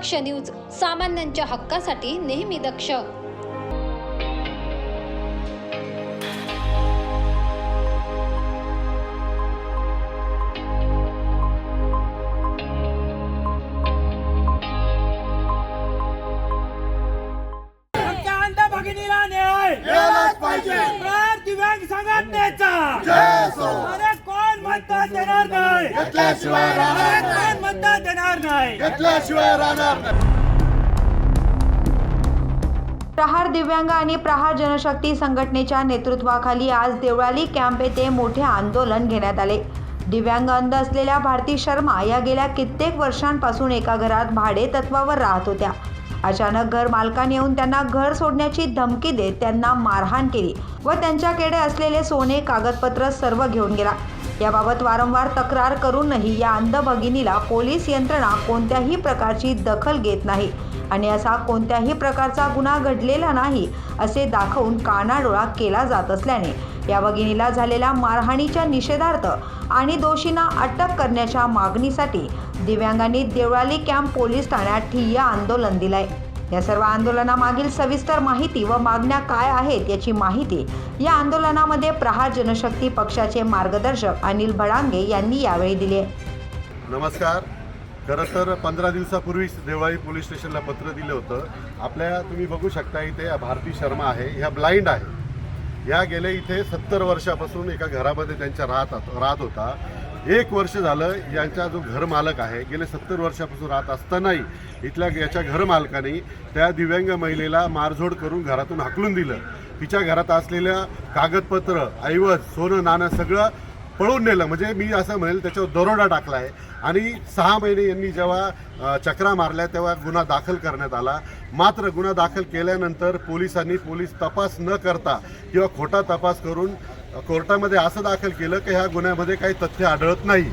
दक्ष news सामान्यांच्या हक्कासाठी नेहमी दक्ष. भगिनीला न्याय! पाहिजे. दिव्यांग संघटनेचा! म्हणता देणार नाही. घेतल्याशिवाय राहणार नाही. म्हणता देणार नाही. घेतल्याशिवाय राहणार नाही. प्रहार दिव्यांग आणि प्रहार जनशक्ती संघटनेच्या नेतृत्वाखाली आज देवळाली कॅम्प येथे मोठे आंदोलन घेण्यात आले. दिव्यांग अंध असलेल्या भारती शर्मा या गेल्या कित्येक वर्षांपासून एका घरात भाडे तत्वावर राहत होत्या. अचानक घर मालकाने येऊन त्यांना घर सोडण्याची धमकी देत त्यांना मारहाण केली व त्यांच्याकडे असलेले सोने कागदपत्र सर्व घेऊन गेला. याबाबत वारंवार तक्रार करूनही या अंध भगिनीला पोलीस यंत्रणा कोणत्याही प्रकारची दखल घेत नाही. आणि असा कोणत्याही प्रकारचा गुन्हा घडलेला नाही असे दाखवून कानाडोळा केला जात असल्याने या भगिनीला झालेल्या मारहाणीच्या निषेधार्थ आणि दोषींना अटक करण्याच्या मागणीसाठी दिव्यांगांनी देवळाली कॅम्प पोलीस ठाण्यात ठिय्या आंदोलन दिलंय. या सर्व आंदोलनामागील सविस्तर माहिती व मागण्या काय आहेत याची माहिती या आंदोलनामध्ये प्रहार जनशक्ती पक्षाचे मार्गदर्शक अनिल भडांगे यांनी यावेळी दिले. नमस्कार. खरं तर पंधरा दिवसापूर्वीच देवळाई पोलीस स्टेशनला पत्र दिलं होतं. आपल्या तुम्ही बघू शकता इथे भारती शर्मा आहे ह्या ब्लाइंड आहे. ह्या गेले इथे सत्तर वर्षापासून एका घरामध्ये त्यांच्या राहत राहत होता. एक वर्ष झालं यांचा जो घरमालक आहे गेले सत्तर वर्षापासून राहत असतानाही इथल्या याच्या घरमालकाने त्या दिव्यांग महिलेला मारझोड करून घरातून हाकलून दिलं. तिच्या घरात असलेल्या कागदपत्र ऐवज सोनं नाणं सगळं पळून नेलं. म्हणजे मी असं म्हणेल त्याच्यावर दरोडा टाकला आहे आणि सहा महिने यांनी जेव्हा चक्रा मारल्या तेव्हा गुन्हा दाखल करण्यात आला. मात्र गुन्हा दाखल केल्यानंतर पोलिसांनी पोलीस तपास न करता किंवा खोटा तपास करून कोर्टामध्ये असं दाखल केलं की ह्या गुन्ह्यामध्ये काही तथ्य आढळत नाही.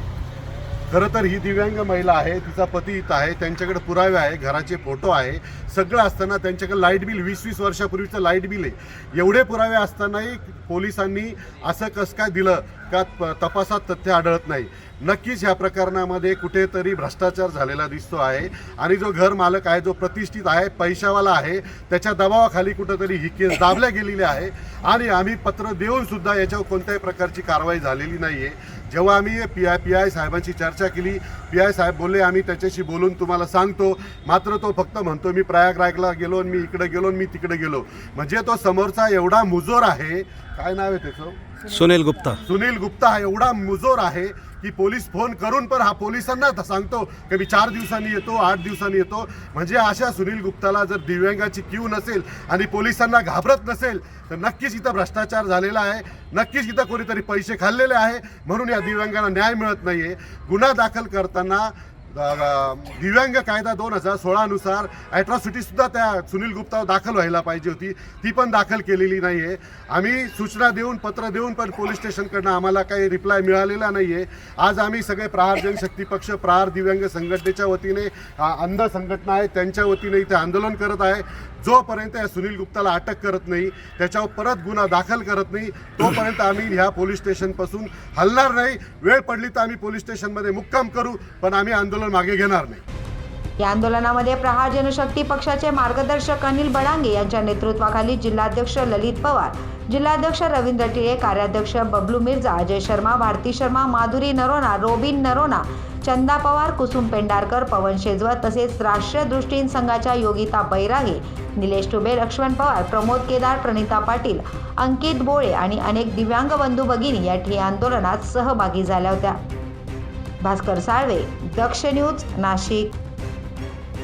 खरं तर ही दिव्यांग महिला आहे तिचा पती इथं आहे त्यांच्याकडे पुरावे आहे घराचे फोटो आहे सगळं असताना त्यांच्याकडे लाइट बिल वीस वीस वर्षापूर्वीचं लाइट बिल आहे. एवढे पुरावे असतानाही पोलिसांनी असं कसं काय दिलं? का तपासात तथ्य आढळत नाही. नक्कीच ह्या प्रकरणामध्ये कुठेतरी भ्रष्टाचार झालेला दिसतो आहे. आणि जो घर मालक आहे जो प्रतिष्ठित आहे पैशावाला आहे त्याच्या दबावाखाली कुठंतरी ही केस दाबल्या गेलेली आहे. आणि आम्ही पत्र देऊन सुद्धा याच्यावर कोणत्याही प्रकारची कारवाई झालेली नाही आहे जेव्हा आम्ही पी आय पी आय साहेबांची चर्चा केली पी आय साहेब बोलले आम्ही त्याच्याशी बोलून तुम्हाला सांगतो. मात्र तो फक्त म्हणतो मी प्रयागराजला गेलो आणि मी इकडे गेलो आणि मी तिकडे गेलो. म्हणजे तो समोरचा एवढा मुजोर आहे. काय नाव आहे त्याचं? सुनील गुप्ता. सुनील गुप्ता हा एवढा मुजोर आहे की पोलीस फोन करून पण हा पोलिसांना सांगतो की मी चार दिवसांनी येतो आठ दिवसांनी येतो. म्हणजे अशा सुनील गुप्ताला जर दिव्यांगाची क्यू नसेल आणि पोलिसांना घाबरत नसेल तर नक्कीच इथं भ्रष्टाचार झालेला आहे. नक्कीच इथं कोणीतरी पैसे खाल्लेले आहे. म्हणून या दिव्यांगांना न्याय मिळत नाहीये. गुन्हा दाखल करताना दिव्यांग कायदा दोन हजार सोळानुसार ॲट्रॉसिटीसुद्धा त्या सुनील गुप्तावर दाखल व्हायला पाहिजे होती. ती पण दाखल केलेली नाही आहे आम्ही सूचना देऊन पत्र देऊन पण पोलीस स्टेशनकडनं आम्हाला काही रिप्लाय मिळालेला नाही आहे आज आम्ही सगळे प्रहार जनशक्ती पक्ष प्रहार दिव्यांग संघटनेच्या वतीने अंध संघटना आहे त्यांच्या वतीने इथे आंदोलन करत आहे. जोपर्यंत या सुनील गुप्ताला अटक करत नाही त्याच्यावर परत गुन्हा दाखल करत नाही तोपर्यंत आम्ही ह्या पोलीस स्टेशनपासून हलणार नाही. वेळ पडली तर आम्ही पोलीस स्टेशनमध्ये मुक्काम करू पण आम्ही आंदोलन मागे घेणार नाही. या आंदोलनामध्ये प्रहार जनशक्ती पक्षाचे मार्गदर्शक अनिल बडांगे यांच्या नेतृत्वाखाली जिल्हाध्यक्ष ललित पवार जिल्हाध्यक्ष रवींद्र टिळे कार्याध्यक्ष बबलू मिर्झा अजय शर्मा भारती शर्मा माधुरी नरोना रोबिन नरोना चंदा पवार कुसुम पेंडारकर पवन शेजवत तसेच राष्ट्रीय दृष्टीन संघाच्या योगिता बैरागे निलेश टुबे लक्ष्मण पवार प्रमोद केदार प्रणिता पाटील अंकित बोळे आणि अनेक दिव्यांग बंधू भगिनी या ठिय्या आंदोलनात सहभागी झाल्या होत्या. भास्कर साळवे दक्ष न्यूज नाशिक.